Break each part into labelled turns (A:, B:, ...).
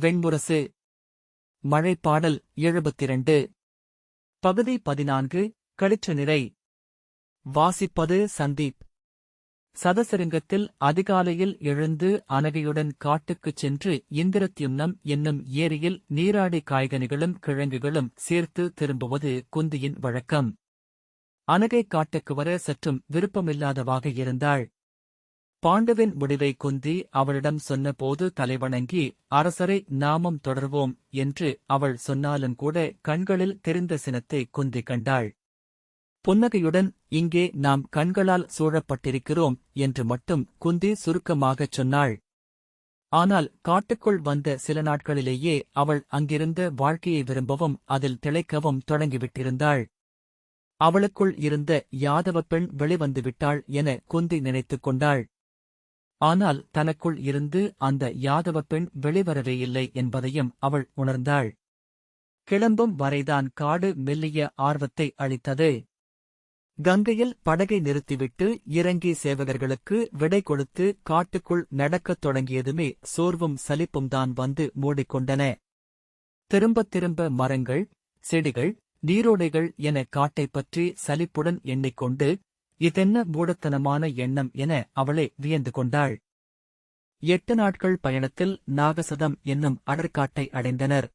A: வெண்முரசு. மழைப்பாடல் எழுபத்திரண்டு. பகுதி பதினான்கு களிற்று நிறை. வாசிப்பது சந்தீப். சதசரிங்கத்தில் அதிகாலையில் எழுந்து அனகையுடன் காட்டுக்குச் சென்று இந்திரத்யும்னம் என்னும் ஏரியில் நீராடி காய்கனிகளும் கிழங்குகளும் சேர்த்து திரும்புவது குந்தியின் வழக்கம். அனகை காட்டுக்கு வர சற்றும் விருப்பமில்லாதவாக இருந்தாள். பாண்டவின் முடிவை குந்தி அவளிடம் சொன்னபோது தலைவணங்கி அரசரை நாமம் தொடர்வோம் என்று அவள் சொன்னாலும் கூட கண்களில் தெரிந்த சினத்தை குந்தி கண்டாள். புன்னகையுடன் இங்கே நாம் கண்களால் சூழப்பட்டிருக்கிறோம் என்று மட்டும் குந்தி சுருக்கமாகச் சொன்னாள். ஆனால் காட்டுக்குள் வந்த சில நாட்களிலேயே அவள் அங்கிருந்த வாழ்க்கையை விரும்பவும் அதில் திளைக்கவும் தொடங்கிவிட்டிருந்தாள். அவளுக்குள் இருந்த யாதவ பெண் வெளிவந்து விட்டாள் என குந்தி நினைத்துக் கொண்டாள். ஆனால் தனக்குள் இருந்து அந்த யாதவ பெண் வெளிவரவே இல்லை என்பதையும் அவள் உணர்ந்தாள். கிளம்பும் வரைதான் காடு மெல்லிய ஆர்வத்தை அளித்தது. கங்கையில் படகை நிறுத்திவிட்டு இறங்கி சேவகர்களுக்கு விடை கொடுத்து காட்டுக்குள் நடக்கத் தொடங்கியதுமே சோர்வும் சலிப்பும் தான் வந்து மூடிக்கொண்டன. திரும்பத் திரும்ப மரங்கள் செடிகள் நீரோடைகள் என காட்டைப் பற்றி சலிப்புடன் எண்ணிக்கொண்டு இதென்ன மூடத்தனமான எண்ணம் என அவளே வியந்து கொண்டாள். எட்டு நாட்கள் பயணத்தில் நாகசதம் என்னும் அடற்காட்டை அடைந்தனர்.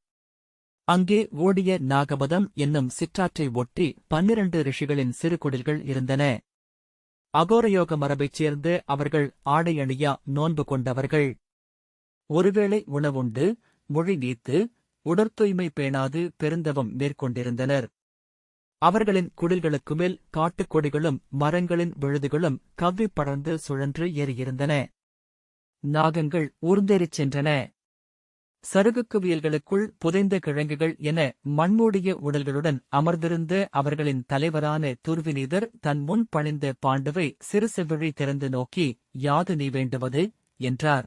A: அங்கே ஓடிய நாகபதம் என்னும் சிற்றாற்றை ஒட்டி பன்னிரண்டு ரிஷிகளின் சிறு குடில்கள் இருந்தன. அகோரயோக மரபைச் சேர்ந்து அவர்கள் ஆடையணியா நோன்பு கொண்டவர்கள். ஒருவேளை உணவுண்டு மொழி நீத்து உடற்தூய்மை பேணாது பெருந்தவம் மேற்கொண்டிருந்தனர். அவர்களின் குடில்களுக்கு மேல் காட்டுக் கொடிகளும் மரங்களின் விழுதுகளும் கவ்விப் படர்ந்து சுழன்று ஏறியிருந்தன. நாகங்கள் ஊர்ந்தேறிச் சென்றன. சருகுக்குவியல்களுக்குள் புதைந்த கிழங்குகள் என மண்மூடிய உடல்களுடன் அமர்ந்திருந்த அவர்களின் தலைவரான துர்வினீதர் தன் முன் பணிந்த பாண்டுவை சிறு செவ்விழி திறந்து நோக்கி யாது நீ வேண்டுவது? என்றார்.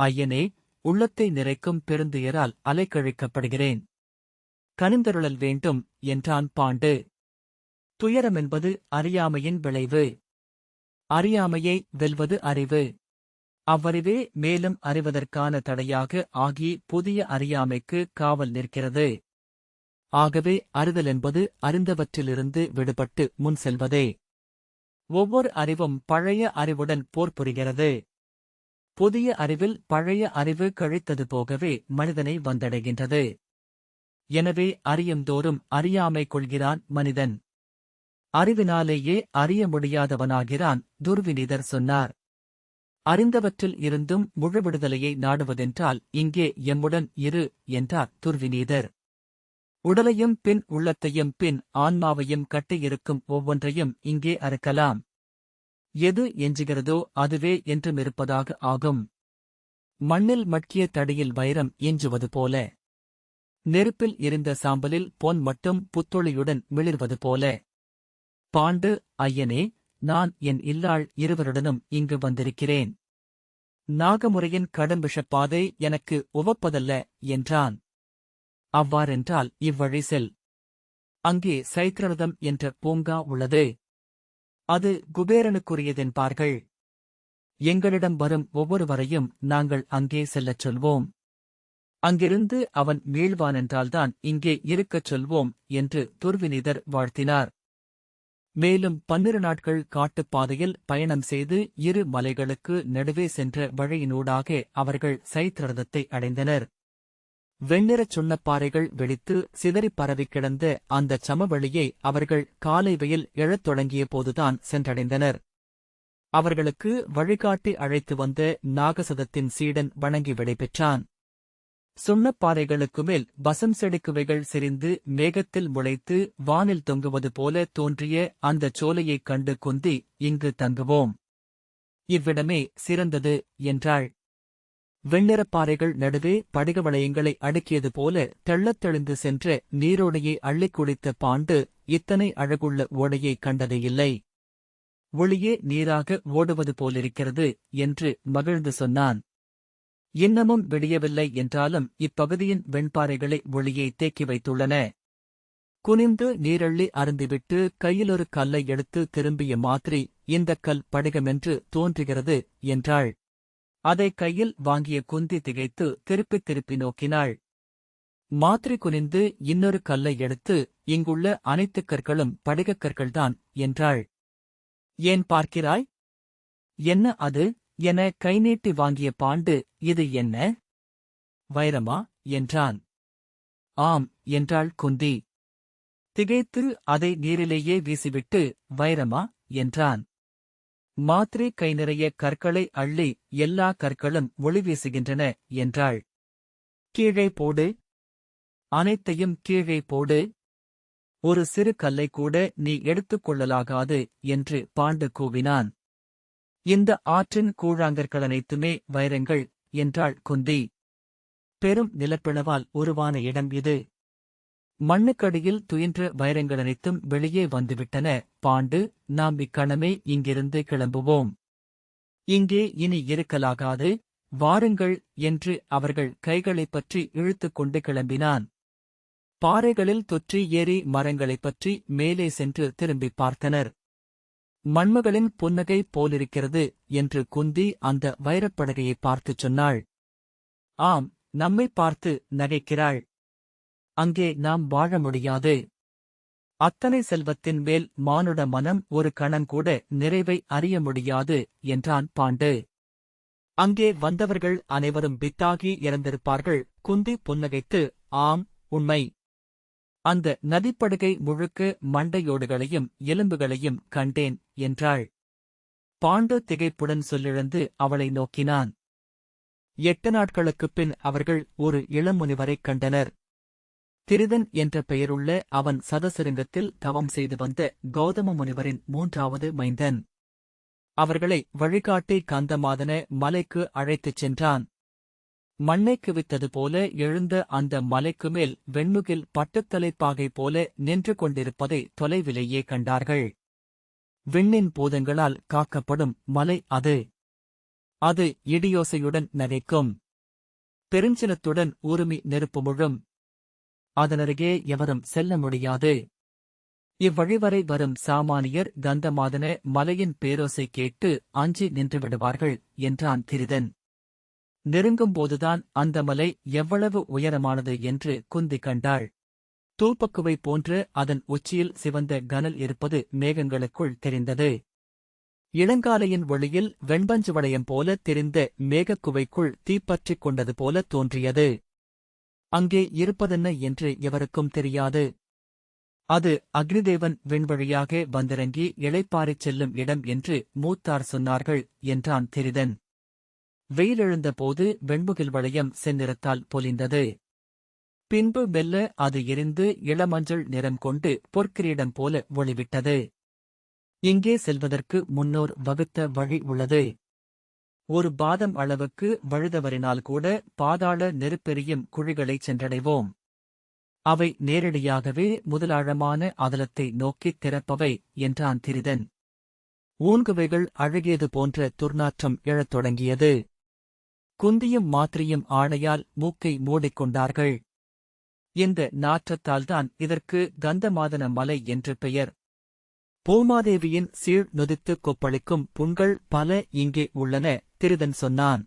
A: ஐயனே உள்ளத்தை நிறைக்கும் பெருந்துயரால் அலைக்கழிக்கப்படுகிறேன். கனிந்தருளல் வேண்டும் என்றான் பாண்டு. துயரமென்பது அறியாமையின் விளைவு. அறியாமையை வெல்வது அறிவு. அவ்வறிவே மேலும் அறிவதற்கான தடையாக ஆகி புதிய அறியாமைக்கு காவல் நிற்கிறது. ஆகவே அறிதல் என்பது அறிந்தவற்றிலிருந்து விடுபட்டு முன் செல்வதே. ஒவ்வொரு அறிவும் பழைய அறிவுடன் போர் புரிகிறது. புதிய அறிவில் பழைய அறிவு கழித்தது போகவே மனிதனை வந்தடைகின்றது. எனவே அறியந்தோறும் அறியாமை கொள்கிறான் மனிதன். அறிவினாலேயே அறிய முடியாதவனாகிறான் துர்வினிதர் சொன்னார். அறிந்தவற்றில் இருந்தும் முழு விடுதலையை நாடுவதென்றால் இங்கே எம்முடன் இரு என்றார் துர்வினீதர். உடலையும் பின் உள்ளத்தையும் பின் ஆன்மாவையும் கட்டியிருக்கும் ஒவ்வொன்றையும் இங்கே அறுக்கலாம். எது எஞ்சுகிறதோ அதுவே என்றுமிருப்பதாக ஆகும். மண்ணில் மட்கிய தடியில் வைரம் எஞ்சுவது போல. நெருப்பில் எரிந்த சாம்பலில் பொன் மட்டும் புத்தொளியுடன் மிளிர்வது போல. பாண்டு ஐயனே நான் என் இல்லாள் இருவருடனும் இங்கு வந்திருக்கிறேன். நாகமுறையின் கடும் விஷப்பாதை எனக்கு உவப்பதல்ல என்றான். அவ்வாறென்றால் இவ்வழி செல். அங்கே சைத்ரரதம் என்ற பூங்கா உள்ளது. அது குபேரனுக்குரியதென்பார்கள் எங்களிடம் வரும் ஒவ்வொருவரையும் நாங்கள் அங்கே செல்லச் சொல்வோம். அங்கிருந்து அவன் மீள்வானென்றால்தான் இங்கே இருக்கச் சொல்வோம் என்று துர்வினிதர் வாழ்த்தினார். மேலும் பன்னிரு நாட்கள் காட்டுப்பாதையில் பயணம் செய்து இரு மலைகளுக்கு நடுவே சென்ற வழியினூடாக அவர்கள் சைத்ரதத்தை அடைந்தனர். வெண்ணிறச் சுண்ணப்பாறைகள் வெடித்து சிதறிப் பரவி கிடந்த அந்தச் சமவெளியை அவர்கள் காலை வெயில் எழத் தொடங்கிய போதுதான் சென்றடைந்தனர். அவர்களுக்கு வழிகாட்டி அழைத்து வந்த நாகசதத்தின் சீடன் வணங்கி விடைபெற்றான். சுண்ணப்பாறைகளுக்கு மேல் வசம் செடுக்குவைகள் செறிந்து மேகத்தில் முளைத்து வானில் தொங்குவது போல தோன்றிய அந்தச் சோலையைக் கண்டு குந்தி இங்கு தங்குவோம். இவ்விடமே சிறந்தது என்றாள். வெண்ணிறப்பாறைகள் நடுவே படிக வளையங்களை அடுக்கியது போல தெள்ளத் தெளிந்து சென்ற நீரோடையை அள்ளிக் குடித்த பாண்டு இத்தனை அழகுள்ள ஓடையை கண்டதே இல்லை. ஒளியே நீராக ஓடுவது போலிருக்கிறது என்று மகிழ்ந்து சொன்னான். இன்னமும் வெளியவில்லை என்றாலும் இப்பகுதியின் வெண்பாறைகளை ஒளியை தேக்கி வைத்துள்ளன. குனிந்து நீரள்ளி அருந்திவிட்டு கையிலொரு கல்லை எடுத்து திரும்பிய மாதிரி இந்தக் கல் படிகமென்று தோன்றுகிறது என்றாள். அதை கையில் வாங்கிய குந்தி திகைத்து திருப்பித் திருப்பி நோக்கினாள். மாத்திரை குனிந்து இன்னொரு கல்லை எடுத்து இங்குள்ள அனைத்து கற்களும் படிகக் கற்கள்தான் என்றாள். ஏன் பார்க்கிறாய்? என்ன அது? என கை நீட்டி வாங்கிய பாண்டு இது என்ன? வைரமா? என்றான். ஆம் என்றாள் குந்தி. திகைத்து அதை நீரிலேயே வீசிவிட்டு வைரமா? என்றான். மாத்திரை கை நிறைய கற்களை அள்ளி எல்லா கற்களும் ஒளி வீசுகின்றன என்றாள். கீழே போடு. அனைத்தையும் கீழே போடு. ஒரு சிறு கல்லை கூட நீ எடுத்துக் கொள்ளலாகாது என்று பாண்டு கூவினான். இந்த ஆற்றின் கூழாங்கற்கள் அனைத்துமே வைரங்கள் என்றாள் குந்தி. பெரும் நிலப்பிளவால் உருவான இடம் இது. மண்ணுக்கடியில் துயின்ற வைரங்கள் அனைத்தும் வெளியே வந்துவிட்டன. பாண்டு நாம் இக்கணமே இங்கிருந்து கிளம்புவோம். இங்கே இனி இருக்கலாகாது. வாருங்கள் என்று அவர்கள் கைகளைப் பற்றி இழுத்துக் கொண்டு கிளம்பினான். பாறைகளில் தொற்றி ஏறி மரங்களைப் பற்றி மேலே சென்று திரும்பிப் பார்த்தனர். மண்மகளின் புன்னகை போலிருக்கிறது என்று குந்தி அந்த வைரப்படகையை பார்த்துச் சொன்னாள். ஆம் நம்மை பார்த்து நகைக்கிறாள். அங்கே நாம் வாழ முடியாது. அத்தனை செல்வத்தின் மேல் மானுட மனம் ஒரு கணங்கூட நிறைவை அறிய முடியாது என்றான் பாண்டு. அங்கே வந்தவர்கள் அனைவரும் பித்தாகி இறந்திருப்பார்கள். குந்தி புன்னகைத்து ஆம் உண்மை. அந்த நதிப்படுகை முழுக்க மண்டையோடுகளையும் எலும்புகளையும் கண்டேன் என்றாள். பாண்டு திகைப்புடன் சொல்லிழந்து அவளை நோக்கினான். எட்டு நாட்களுக்குப் பின் அவர்கள் ஒரு இளமுனிவரைக் கண்டனர். திரிதன் என்ற பெயருள்ள அவன் சதசிருங்கத்தில் தவம் செய்து வந்த கௌதம முனிவரின் மூன்றாவது மைந்தன். அவர்களை வழிகாட்டி கந்தமாதன மலைக்கு அழைத்துச் சென்றான். மண்ணை குவித்தது போல எழுந்த அந்த மலைக்கு மேல் வெண்முகில் பட்டுத்தலைப்பாகை போல நின்று கொண்டிருப்பதை தொலைவிலேயே கண்டார்கள். விண்ணின் பூதங்களால் காக்கப்படும் மலை அது. அது இடியோசையுடன் நகைக்கும் பெருஞ்சினத்துடன் உருமி நெருப்பு முழும். அதனருகே எவரும் செல்ல முடியாது. இவ்வழிவரை வரும் சாமானியர் கந்தமாதன மலையின் பேரோசை கேட்டு அஞ்சி நின்று விடுவார்கள் என்றான் திரிதன் நெருங்கும்போதுதான் அந்த மலை எவ்வளவு உயரமானது என்று குந்தி கண்டாள். தூப்பக்குவை போன்று அதன் உச்சியில் சிவந்த கனல் இருப்பது மேகங்களுக்குள் தெரிந்தது. இளங்காலையின் ஒளியில் வெண்பஞ்சு வளையம் போல தெரிந்த மேகக்குவைக்குள் தீப்பற்றிக் கொண்டது போல தோன்றியது. அங்கே இருப்பதென்ன என்று எவருக்கும் தெரியாது. அது அக்னிதேவன் விண்வழியாக வந்திறங்கி இளைப்பாறிச் செல்லும் இடம் என்று மூத்தார் சொன்னார்கள் என்றான் திரிதன். வெயிலெழுந்த போது வெண்முகில் வளையம் செந்நிறத்தால் பொலிந்தது. பின்பு மெல்ல அது எரிந்து இளமஞ்சள் நிறம் கொண்டு பொற்கிரீடம் போல ஒளிவிட்டது. இங்கே செல்வதற்கு முன்னோர் வகுத்த வழி உள்ளது. ஒரு பாதம் அளவுக்கு வழுதவரினால் கூட பாதாள நெருப்பெரியும் குழிகளைச் சென்றடைவோம். அவை நேரடியாகவே முதலாழமான அதலத்தை நோக்கித் திறப்பவை என்றான் திரிதன். ஊன்குவைகள் அழகியது போன்ற துர்நாற்றம் எழத் தொடங்கியது. குந்தியும் மாத்திரியும் ஆணையால் மூக்கை மூடிக்கொண்டார்கள். இந்த நாற்றத்தால்தான் இதற்கு கந்தமாதன மலை என்று பெயர். பூமாதேவியின் சீழ் நொதித்து கொப்பளிக்கும் புண்கள் பல இங்கே உள்ளன திருதன் சொன்னான்.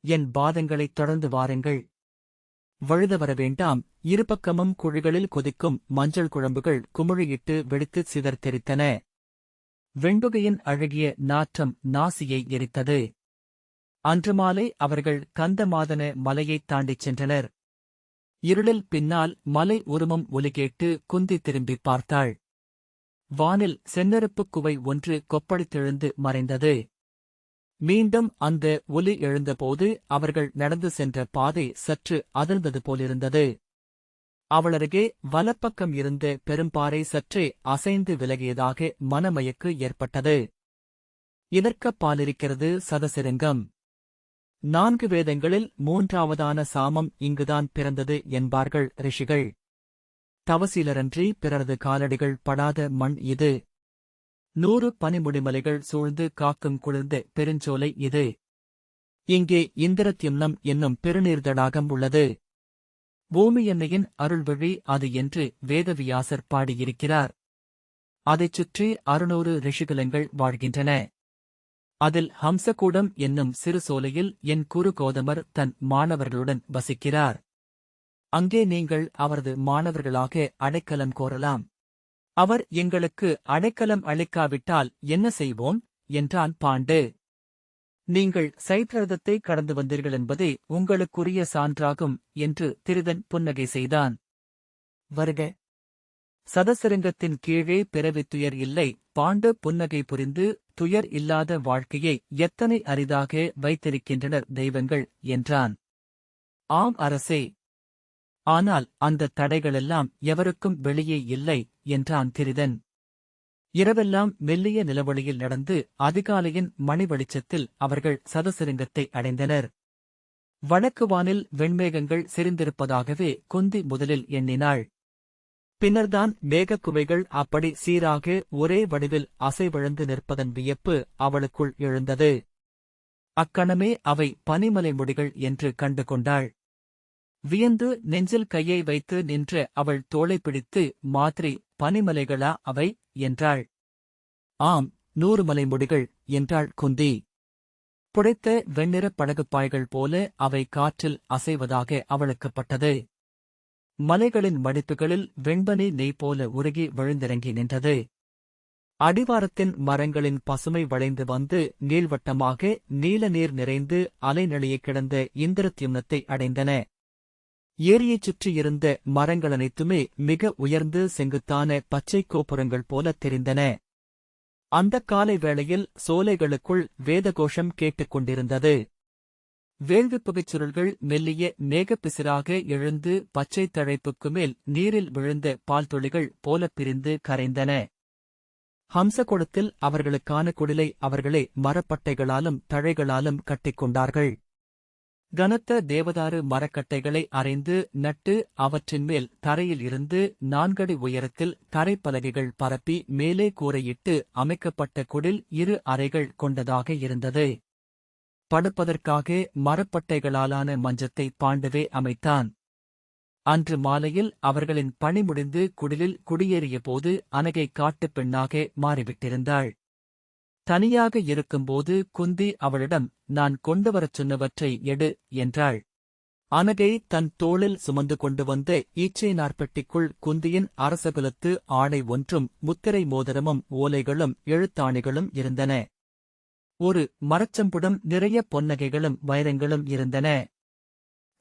A: என் பாதங்களைத் தொடர்ந்து வாருங்கள். வழுத வர வேண்டாம் இருபக்கமும் குழிகளில் கொதிக்கும் மஞ்சள் குழம்புகள் குமிழியிட்டு வெடித்துச் சிதற் தெரித்தன வெண்புகையின் அழகிய நாற்றம் நாசியை எரித்தது. அன்று மாலை அவர்கள் கந்தமாதன மலையைத் தாண்டிச் சென்றனர். இருளில் பின்னால் மலை உருமம் ஒலிகேட்டு குந்தி திரும்பிப் பார்த்தாள். வானில் செந்நெருப்புக் குவை ஒன்று கொப்பளித்தெழுந்து மறைந்தது. மீண்டும் அந்த ஒலி எழுந்தபோது அவர்கள் நடந்து சென்ற பாதை சற்று அதிர்ந்தது போலிருந்தது. அவளருகே வலப்பக்கம் இருந்த பெரும்பாறை சற்றே அசைந்து விலகியதாக மனமயக்கு ஏற்பட்டது. இதற்கப்பாலிருக்கிறது சதசிருங்கம். நான்கு வேதங்களில் மூன்றாவதான சாமம் இங்குதான் பிறந்தது என்பார்கள் ரிஷிகள். தவசீலரன்றி பிறரது காலடிகள் படாத மண் இது. நூறு பனிமுடிமலைகள் சூழ்ந்து காக்கும் குளிர்ந்த பெருஞ்சோலை இது. இங்கே இந்திரத்யம்னம் என்னும் பெருநீர்தடாகம் உள்ளது. பூமி எண்ணெயின் அருள்வழி அது என்று வேதவியாசர் பாடியிருக்கிறார். அதைச் சுற்றி அறுநூறு ரிஷிகுலங்கள் வாழ்கின்றன. அதில் ஹம்சகூடம் என்னும் சிறு சோலையில் என் குரு கோதமர் தன் மாணவர்களுடன் வசிக்கிறார். அங்கே நீங்கள் அவரது மாணவர்களாக அடைக்கலம் கோரலாம். அவர் எங்களுக்கு அடைக்கலம் அளிக்காவிட்டால் என்ன செய்வோம்? என்றான் பாண்டு. நீங்கள் சைத்ரதத்தை கடந்து வந்தீர்கள் என்பதே உங்களுக்குரிய சான்றாகும் என்று திருதன் புன்னகை செய்தான். வருக. சதசரங்கத்தின் கீழே பிறவித்துயர் இல்லை. பாண்டு புன்னகை புரிந்து துயர் இல்லாத வாழ்க்கையை எத்தனை அரிதாக வைத்திருக்கின்றனர் தெய்வங்கள் என்றான். ஆம் அரசே. ஆனால் அந்த தடைகளெல்லாம் எவருக்கும் வெளியே இல்லை என்றான் திரிதன் இரவெல்லாம் மெல்லிய நிலவொளியில் நடந்து அதிகாலையின் மணி வெளிச்சத்தில் அவர்கள் சதசிருங்கத்தை அடைந்தனர். வடக்கு வானில் வெண்மேகங்கள் செறிந்திருப்பதாகவே குந்தி முதலில் எண்ணினாள். பின்னர்தான் மேகக்குவைகள் அப்படி சீராக ஒரே வடிவில் அசைவிழந்து நிற்பதன் வியப்பு அவளுக்குள் எழுந்தது. அக்கணமே அவை பனிமலை முடிகள் என்று கண்டு கொண்டாள். வியந்து நெஞ்சில் கையை வைத்து நின்ற அவள் தோளை பிடித்து மாத்ரி பனிமலைகளா அவை? என்றாள். ஆம் நூறு மலை முடிகள் என்றாள் குந்தி. புடைத்த வெண்ணிறப் படகுப்பாய்கள் போல அவை காற்றில் அசைவதாக அவளுக்குப்பட்டது மலைகளின் மடிப்புகளில் வெண்பனி நெய் போல உருகி விழுந்திறங்கி நின்றது. அடிவாரத்தின் மரங்களின் பசுமை வளைந்து வந்து நீள்வட்டமாக நீல நீர் நிறைந்து அலைநெளிய கிடந்த இந்திரத்யும்னத்தை அடைந்தன. ஏரியைச் சுற்றியிருந்த மரங்கள் அனைத்துமே மிக உயர்ந்து செங்குத்தான பச்சை கோபுரங்கள் போல தெரிந்தன. அந்தக் காலை வேளையில் சோலைகளுக்குள் வேதகோஷம் கேட்டுக் கொண்டிருந்தது. வேள்வி புகைச்சுருள்கள் மெல்லிய மேகப்பிசிராக எழுந்து பச்சை தழைப்புக்கு மேல் நீரில் விழுந்த பால் துளிகள் போலப் பிரிந்து கரைந்தன. ஹம்சகுடத்தில் அவர்களுக்கான குடிலை அவர்களே மரப்பட்டைகளாலும் தழைகளாலும் கட்டிக்கொண்டார்கள். கனத்த தேவதாரு மரக்கட்டைகளை அரைந்து நட்டு அவற்றின் மேல் தரையில் இருந்து நான்கடி உயரத்தில் தரைப்பலகைகள் பரப்பி மேலே கூரையிட்டு அமைக்கப்பட்ட குடில் இரு அறைகள் கொண்டதாக இருந்தது. படுப்பதற்காக மரப்பட்டைகளாலான மஞ்சத்தை பாண்டவே அமைத்தான். அன்று மாலையில் அவர்களின் பணி முடிந்து குடிலில் குடியேறிய போது அனகை காட்டுப் பெண்ணாக மாறிவிட்டிருந்தாள். தனியாக இருக்கும்போது குந்தி அவளிடம் நான் கொண்டு வரச் சொன்னவற்றை எடு என்றாள். அனகை தன் தோளில் சுமந்து கொண்டு வந்த ஈச்சை நாற்பெட்டிக்குள் குந்தியின் அரசகுலத்து ஆடை ஒன்றும் முத்திரை மோதிரமும் ஓலைகளும் எழுத்தாணிகளும் இருந்தன. ஒரு மரச்சம்புடம் நிறைய பொன்னகைகளும் வைரங்களும் இருந்தன.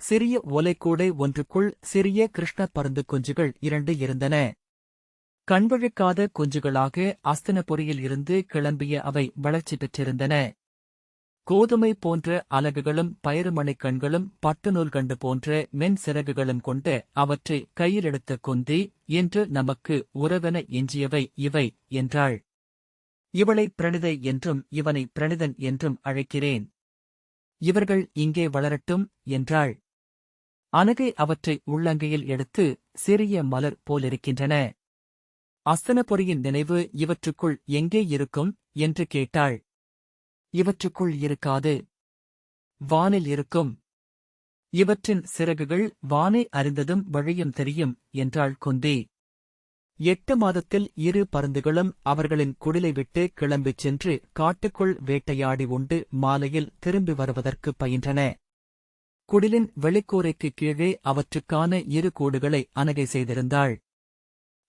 A: சிறிய ஓலைக்கூடை ஒன்றுக்குள் சிறிய கிருஷ்ண பருந்து குஞ்சுகள் இரண்டு இருந்தன. கண்விழிக்காத குஞ்சுகளாக அஸ்தனபுரியில் இருந்து கிளம்பிய அவை வளர்ச்சி பெற்றிருந்தன. கோதுமை போன்ற அலகுகளும் பயிறுமணிக் கண்களும் பட்டுநூல் கண்டு போன்ற மென் சிறகுகளும் கொண்டு அவற்றை கையில் எடுத்த குந்தி என்று நமக்கு உறவென எஞ்சியவை இவை என்றாள். இவளை பிரணிதை என்றும் இவனை பிரணிதன் என்றும் அழைக்கிறேன். இவர்கள் இங்கே வளரட்டும் என்றாள். அணுகை அவற்றை உள்ளங்கையில் எடுத்து சிறிய மலர் போலிருக்கின்றன. அஸ்தனபொறியின் நினைவு இவற்றுக்குள் எங்கே இருக்கும் என்று கேட்டாள். இவற்றுக்குள் இருக்காது. வானில் இருக்கும். இவற்றின் சிறகுகள் வானை அறிந்ததும் வழியும் தெரியும் என்றாள் குந்தி எட்டு மாதத்தில் இரு பருந்துகளும் அவர்களின் குடிலை விட்டு கிளம்பிச் சென்று காட்டுக்குள் வேட்டையாடி உண்டு மாலையில் திரும்பி வருவதற்கு பயின்றன. குடிலின் வெளிக்கூரைக்கு கீழே அவற்றுக்கான இரு கூடுகளை அணுகை செய்திருந்தாள்.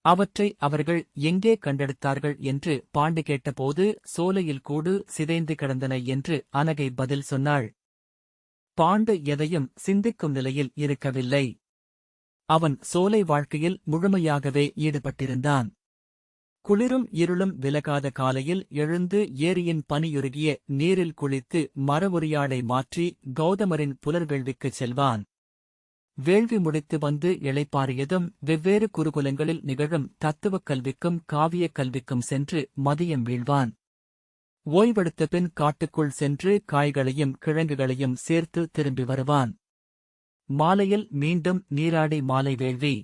A: அவற்றை அவர்கள் எங்கே கண்டெடுத்தார்கள் என்று பாண்டு கேட்டபோது சோலையில் கூடு சிதைந்து கிடந்தன என்று அனகை பதில் சொன்னாள். பாண்டு எதையும் சிந்திக்கும் நிலையில் இருக்கவில்லை. அவன் சோலை வாழ்க்கையில் முழுமையாகவே ஈடுபட்டிருந்தான். குளிரும் இருளும் விலகாத காலையில் எழுந்து ஏரியின் பனியுருகிய நீரில் குளித்து மரவுரியாடை மாற்றி கௌதமரின் புலர்வேள்விக்குச் செல்வான். வேள்வி முடித்து வந்து இளைப்பாறியதும் வெவ்வேறு குருகுலங்களில் நிகழும் தத்துவக் கல்விக்கும் காவியக் கல்விக்கும் சென்று மதியம் வீழ்வான். ஓய்வெடுத்த பின் காட்டுக்குள் சென்று காய்களையும் கிழங்குகளையும் சேர்த்து திரும்பி வருவான். மாலையில் மீண்டும் நீராடி மாலை வேள்வி.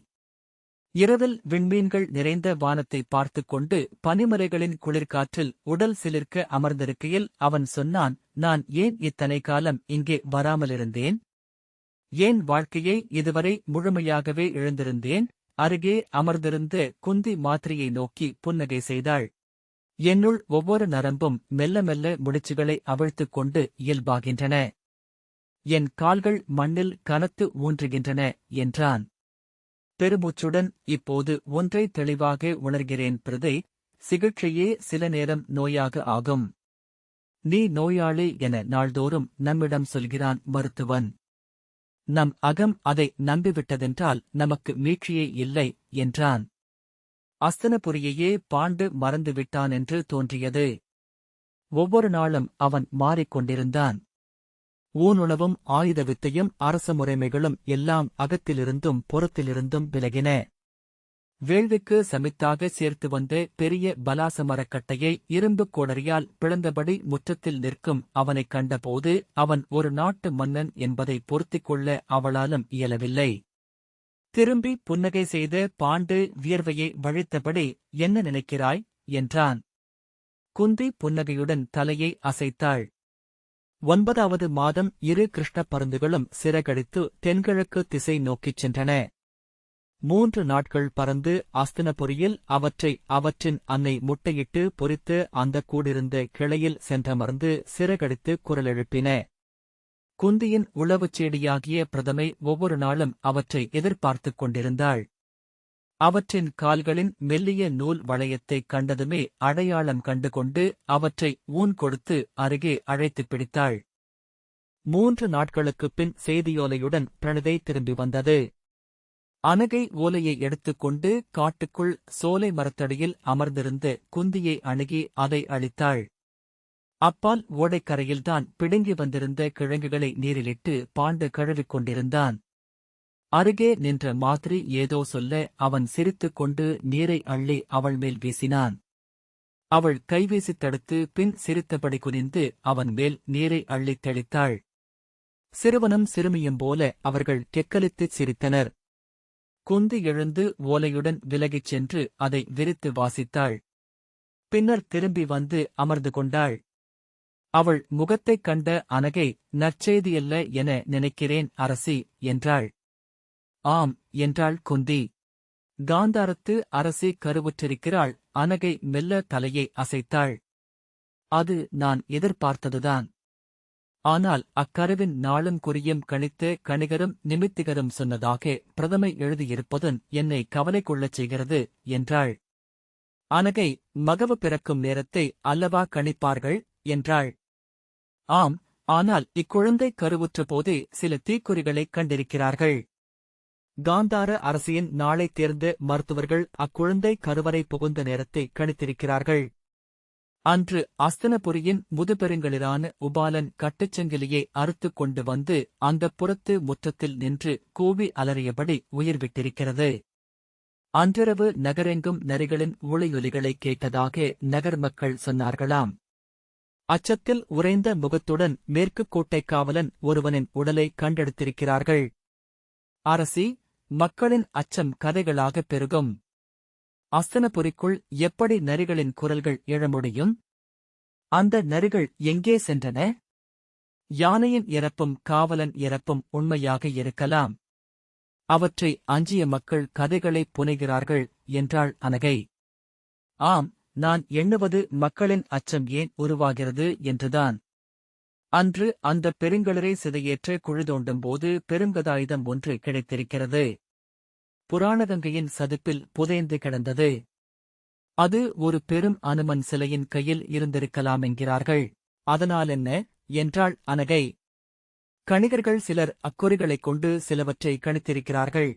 A: இரவில் விண்மீன்கள் நிறைந்த வானத்தை பார்த்துக் கொண்டு பனிமலைகளின் குளிர்காற்றில் உடல் சிலிர்க்க அமர்ந்திருக்கையில் அவன் சொன்னான் நான் ஏன் இத்தனை காலம் இங்கே வராமலிருந்தேன்? ஏன் வாழ்க்கையை இதுவரை முழுமையாகவே இழந்திருந்தேன்? அருகே அமர்ந்திருந்த குந்தி மாத்திரையை நோக்கி புன்னகை செய்தாள். என்னுள் ஒவ்வொரு நரம்பும் மெல்ல மெல்ல முடிச்சுகளை அவிழ்த்துக் கொண்டு இயல்பாகின்றன. என் கால்கள் மண்ணில் கனத்து ஊன்றுகின்றன என்றான். பெருமூச்சுடன் இப்போது ஒன்றை தெளிவாக உணர்கிறேன் பிரதை சிகிச்சையே சில நேரம் நோயாக ஆகும். நீ நோயாளி என நாள்தோறும் நம்மிடம் சொல்கிறான் மருத்துவன். நம் அகம் அதை நம்பிவிட்டதென்றால் நமக்கு மீட்சியே இல்லை என்றான். அஸ்தனபுரியையே பாண்டு மறந்துவிட்டான் என்று தோன்றியது. ஒவ்வொரு நாளும் அவன் மாறிக்கொண்டிருந்தான். ஊனுணவும் ஆயுத வித்தையும் அரச முறைமைகளும் எல்லாம் அகத்திலிருந்தும் புறத்திலிருந்தும் விலகின. வேள்விக்கு சமித்தாக சேர்த்து வந்த பெரிய பலாச மரக்கட்டையை இரும்புக் கோடரியால் பிளந்தபடி முற்றத்தில் நிற்கும் அவனைக் கண்டபோது அவன் ஒரு நாட்டு மன்னன் என்பதை பொருத்திக் கொள்ள அவளாலும் இயலவில்லை. திரும்பி புன்னகை செய்த பாண்டு வியர்வையை வழித்தபடி என்ன நினைக்கிறாய்? என்றான். குந்தி புன்னகையுடன் தலையை அசைத்தாள். ஒன்பதாவது மாதம் இரு கிருஷ்ண பருந்துகளும் சிறகடித்து தென்கிழக்கு திசை நோக்கிச் சென்றன. மூன்று நாட்கள் பறந்து அஸ்தினபுரியில் அவற்றை அவற்றின் அன்னை முட்டையிட்டு பொறித்து அந்த கூடிருந்த கிளையில் சென்றமர்ந்து சிறகடித்து குரலெழுப்பின. குந்தியின் உளவுச் செடியாகிய பிரதமை ஒவ்வொரு நாளும் அவற்றை எதிர்பார்த்துக் கொண்டிருந்தாள். அவற்றின் கால்களின் மெல்லிய நூல் வளையத்தைக் கண்டதுமே அடையாளம் கண்டுகொண்டு அவற்றை ஊன் கொடுத்து அருகே அழைத்துப் பிடித்தாள். மூன்று நாட்களுக்குப் பின் செய்தியோலையுடன் பிரணிதை திரும்பி வந்தது. அனகை ஓலையை எடுத்துக்கொண்டு காட்டுக்குள் சோலை மரத்தடியில் அமர்ந்திருந்த குந்தியை அணுகி அதை அளித்தாள் அப்பால் ஓடைக்கரையில்தான் பிடுங்கி வந்திருந்த கிழங்குகளை நீரிலிட்டு பாண்டு கழுவிக் கொண்டிருந்தான். அருகே நின்ற மாதிரி ஏதோ சொல்ல அவன் சிரித்துக் கொண்டு நீரை அள்ளி அவள் மேல் வீசினான். அவள் கைவீசித் தடுத்து பின் சிரித்தபடி குனிந்து அவன் மேல் நீரை அள்ளித் தெளித்தாள். சிறுவனும் சிறுமியும் போல அவர்கள் கெக்கலித்துச் சிரித்தனர். குந்தி எழுந்து ஓலையுடன் விலகிச் சென்று அதை விரித்து வாசித்தாள். பின்னர் திரும்பி வந்து அமர்ந்து கொண்டாள். அவள் முகத்தைக் கண்ட அனகை நற்செய்தியல்ல என நினைக்கிறேன் அரசி என்றாள். ஆம் என்றாள் குந்தி. காந்தாரத்து அரசே கருவுற்றிருக்கிறாள் அனகை மெல்ல தலையை அசைத்தாள். அது நான் எதிர்பார்த்ததுதான். ஆனால் அக்கருவின் நாளும் குறியும் கணித்து கணிகரும் நிமித்திகரும் சொன்னதாக பிரதமை எழுதியிருப்பதும் என்னை கவலை கொள்ளச் செய்கிறது என்றாள். அனகை மகவு பிறக்கும் நேரத்தை அல்லவா கணிப்பார்கள் என்றாள். ஆம் ஆனால் இக்குழந்தை கருவுற்ற போதே சில தீக்குறிகளைக் கண்டிருக்கிறார்கள். காந்தார அரசியின் நாளை தேர்ந்த மருத்துவர்கள் அக்குழந்தை கருவறை புகுந்த நேரத்தை கணித்திருக்கிறார்கள். அன்று அஸ்தனபுரியின் முதுபெருங்களிலான உபாலன் கட்டுச்சங்கிலியை அறுத்துக் கொண்டு வந்து அந்தப் புறத்து முற்றத்தில் நின்று கூவி அலறியபடி உயிர் விட்டிருக்கிறது அன்றிரவு நகரெங்கும் நரிகளின் ஒளியொலிகளைக் கேட்டதாக நகர் மக்கள் சொன்னார்களாம். அச்சத்தில் உறைந்த முகத்துடன் மேற்கு கோட்டை காவலன் ஒருவனின் உடலை கண்டெடுத்திருக்கிறார்கள். அரசி மக்களின் அச்சம் கதைகளாகப் பெருகும். அஸ்தனபுரிக்குள் எப்படி நரிகளின் குரல்கள் எழ முடியும்? அந்த நரிகள் எங்கே சென்றன? யானையின் இறப்பும் காவலன் இறப்பும் உண்மையாக இருக்கலாம். அவற்றை அஞ்சிய மக்கள் கதைகளைப் புனைகிறார்கள் என்றாள் அனகை. ஆம் நான் எண்ணுவது மக்களின் அச்சம் ஏன் உருவாகிறது என்றுதான். அன்று அந்த பெருங்கலரை சிதையேற்ற குழுதோண்டும் போது பெருங்கதாயுதம் ஒன்று கிடைத்திருக்கிறது. புராணகங்கையின் சதுப்பில் புதைந்து கிடந்தது. அது ஒரு பெரும் அனுமன் சிலையின் கையில் இருந்திருக்கலாம் என்கிறார்கள் அதனால் என்ன? என்றாள் அனகை. கணிகர்கள் சிலர் அக்குறிகளைக் கொண்டு சிலவற்றை கணித்திருக்கிறார்கள்.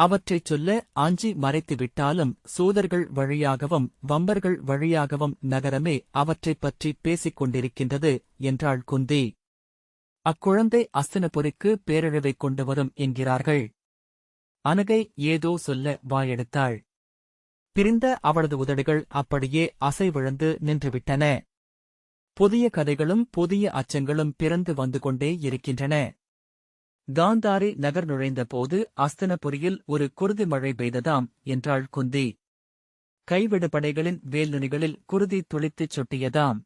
A: அவற்றைச் சொல்ல ஆஞ்சி மறைத்துவிட்டாலும் சூதர்கள் வழியாகவும் வம்பர்கள் வழியாகவும் நகரமே அவற்றைப் பற்றி பேசிக் கொண்டிருக்கின்றது என்றாள் குந்தி. அக்குழந்தை அஸ்தினபுரிக்கு பேரழிவைக் கொண்டு வரும் என்கிறார்கள். அனகை ஏதோ சொல்ல வாயெடுத்தாள். பிரிந்த அவளது உதடுகள் அப்படியே அசைவிழந்து நின்றுவிட்டன. புதிய கதைகளும் புதிய அச்சங்களும் பிறந்து வந்து கொண்டே இருக்கின்றன. காந்தாரி நகர் நுழைந்தபோது அஸ்தனபுரியில் ஒரு குருதி மழை பெய்ததாம் என்றாள் குந்தி. கைவிடு படைகளின் வேல்நுனிகளில் குருதி துளித்துச் சொட்டியதாம்.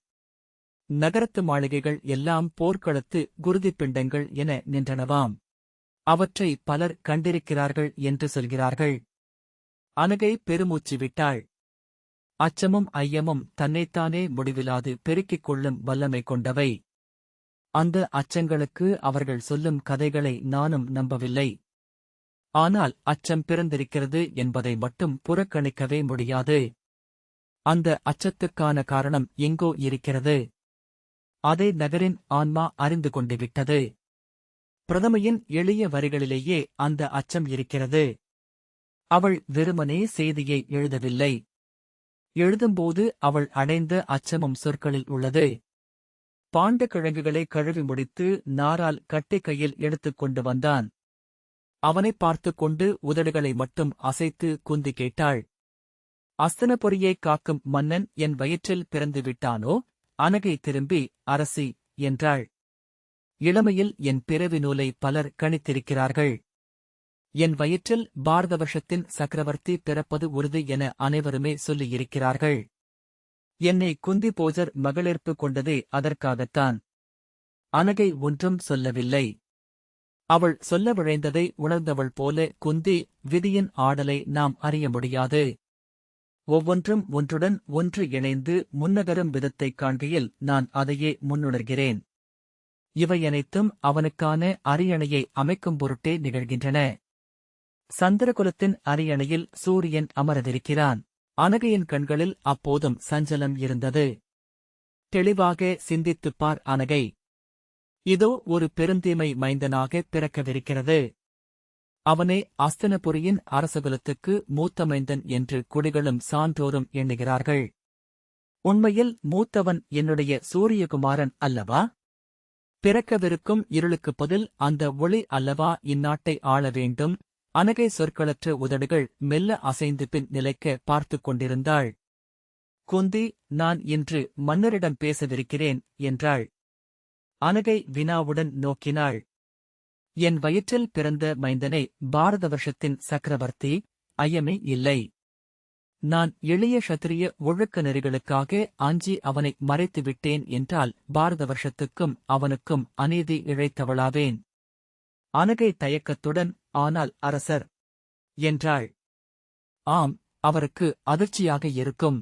A: நகரத்து மாளிகைகள் எல்லாம் போர்க்களத்து குருதிப் பிண்டங்கள் என நின்றனவாம். அவற்றை பலர் கண்டிருக்கிறார்கள் என்று சொல்கிறார்கள். அணுகை பெருமூச்சு விட்டாள். அச்சமும் ஐயமும் தன்னைத்தானே முடிவிலாது பெருக்கிக் கொள்ளும் வல்லமை கொண்டவை. அந்த அச்சங்களுக்கு அவர்கள் சொல்லும் கதைகளை நானும் நம்பவில்லை. ஆனால் அச்சம் பிறந்திருக்கிறது என்பதை மட்டும் புறக்கணிக்கவே முடியாது. அந்த அச்சத்துக்கான காரணம் எங்கோ இருக்கிறது. அதை நகரின் ஆன்மா அறிந்து கொண்டு விட்டது. பிரதமையின் எளிய வரிகளிலேயே அந்த அச்சம் இருக்கிறது. அவள் வெறுமனே செய்தியை எழுதவில்லை. எழுதும்போது அவள் அடைந்த அச்சமும் சொற்களில் உள்ளது. பாண்ட கிழங்குகளை கழுவி முடித்து நாரால் கட்டை கையில் எடுத்துக் கொண்டு வந்தான். அவனை பார்த்துக் கொண்டு உதடுகளை மட்டும் அசைத்து குந்தி கேட்டாள். அஸ்தனபுரியைக் காக்கும் மன்னன் என் வயிற்றில் பிறந்து விட்டானோ? அனகை திரும்பி அரசி என்றாள். இளமையில் என் பிறவி நூலை பலர் கணித்திருக்கிறார்கள். என் வயிற்றில் பாரத வருஷத்தின் சக்கரவர்த்தி பிறப்பது உறுதி என அனைவருமே சொல்லியிருக்கிறார்கள். என்னை குந்தி போஜர் மகளிர்ப்பு கொண்டதே அதற்காகத்தான். அனகை ஒன்றும் சொல்லவில்லை. அவள் சொல்ல விழைந்ததை உணர்ந்தவள் போல குந்தி விதியின் ஆடலை நாம் அறிய முடியாது. ஒவ்வொன்றும் ஒன்றுடன் ஒன்று இணைந்து முன்னகரும் விதத்தைக் காண்கையில் நான் அதையே முன்னுணர்கிறேன். இவையனைத்தும் அவனுக்கான அரியணையை அமைக்கும் பொருட்டே நிகழ்கின்றன. சந்திரகுலத்தின் அரியணையில் சூரியன் அமரதிருக்கிறான். அனகையின் கண்களில் அப்போதும் சஞ்சலம் இருந்தது. தெளிவாக சிந்தித்துப் பார் அனகை. இதோ ஒரு பெருந்தீமை மைந்தனாக பிறக்கவிருக்கிறது. அவனே அஸ்தனபுரியின் அரசகுலத்துக்கு மூத்த மைந்தன் என்று குடிகளும் சான்றோரும் எண்ணுகிறார்கள். உண்மையில் மூத்தவன் என்னுடைய சூரியகுமாரன் அல்லவா? பிறக்கவிருக்கும் இருளுக்குப் பதில் அந்த ஒளி அல்லவா இந்நாட்டை ஆள வேண்டும்? அனகை சொற்களற்ற உதடுகள் மெல்ல அசைந்து பின் நிலைக்க பார்த்துக் கொண்டிருந்தாள். குந்தி நான் இன்று மன்னரிடம் பேசவிருக்கிறேன் என்றாள். அனகை வினாவுடன் நோக்கினாள். என் வயிற்றில் பிறந்த மைந்தனை பாரத வருஷத்தின் சக்கரவர்த்தி ஐயமே இல்லை. நான் எளிய சத்திரிய ஒழுக்க நெறிகளுக்காக அஞ்சி அவனை மறைத்து விட்டேன் என்றால் பாரத வருஷத்துக்கும் அவனுக்கும் அநீதி இழைத்தவளாவேன். அனகை தயக்கத்துடன் ஆனால் அரசர் என்றாள். ஆம் அவருக்கு அதிர்ச்சியாக இருக்கும்.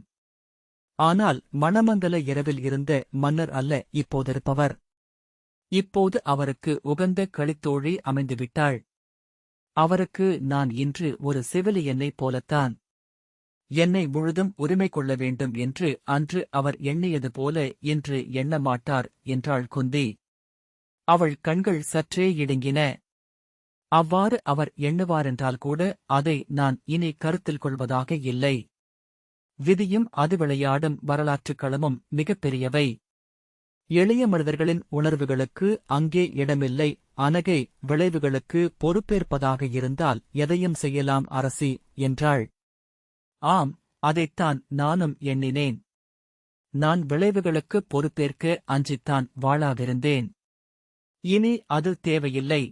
A: ஆனால் மணமங்கல இரவில் இருந்த மன்னர் அல்ல இப்போதிருப்பவர் இப்போது அவருக்கு உகந்த களித்தோழி அமைந்துவிட்டாள். அவருக்கு நான் இன்று ஒரு செவிலியனைப் போலத்தான். என்னை முழுதும் உரிமை கொள்ள வேண்டும் என்று அன்று அவர் எண்ணியது போல இன்று எண்ணமாட்டார் என்றாள் குந்தி. அவள் கண்கள் சற்றே இடுங்கின. அவ்வாறு அவர் எண்ணுவாரென்றால் கூட அதை நான் இனி கருத்தில் கொள்வதாக இல்லை. விதியும் அது விளையாடும் வரலாற்றுக் களமும் மிகப்பெரியவை எளிய மனிதர்களின் உணர்வுகளுக்கு அங்கே இடமில்லை அனகை விளைவுகளுக்கு பொறுப்பேற்பதாக இருந்தால் எதையும் செய்யலாம் அரசி என்றாள். ஆம் அதைத்தான் நானும் எண்ணினேன். நான் விளைவுகளுக்கு பொறுப்பேற்க அஞ்சித்தான் வாழாவிருந்தேன் இனி அது தேவையில்லை.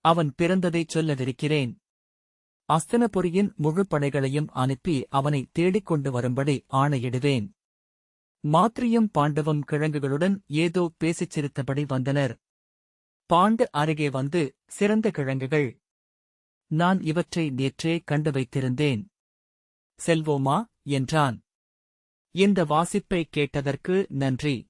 A: அவன் பிறந்ததைச் சொல்லவிருக்கிறேன். அஸ்தனபுரியின் முழு படைகளையும் அனுப்பி அவனை தேடிக் கொண்டு வரும்படி ஆணையிடுவேன். மாத்ரியும் பாண்டவம் கிழங்குகளுடன் ஏதோ பேசிச் சிரித்தபடி வந்தனர். பாண்டு அருகே வந்து சிறந்த கிழங்குகள். நான் இவற்றை நேற்றே கண்டு வைத்திருந்தேன். செல்வோமா? என்றான். இந்த வாசிப்பை கேட்டதற்கு நன்றி.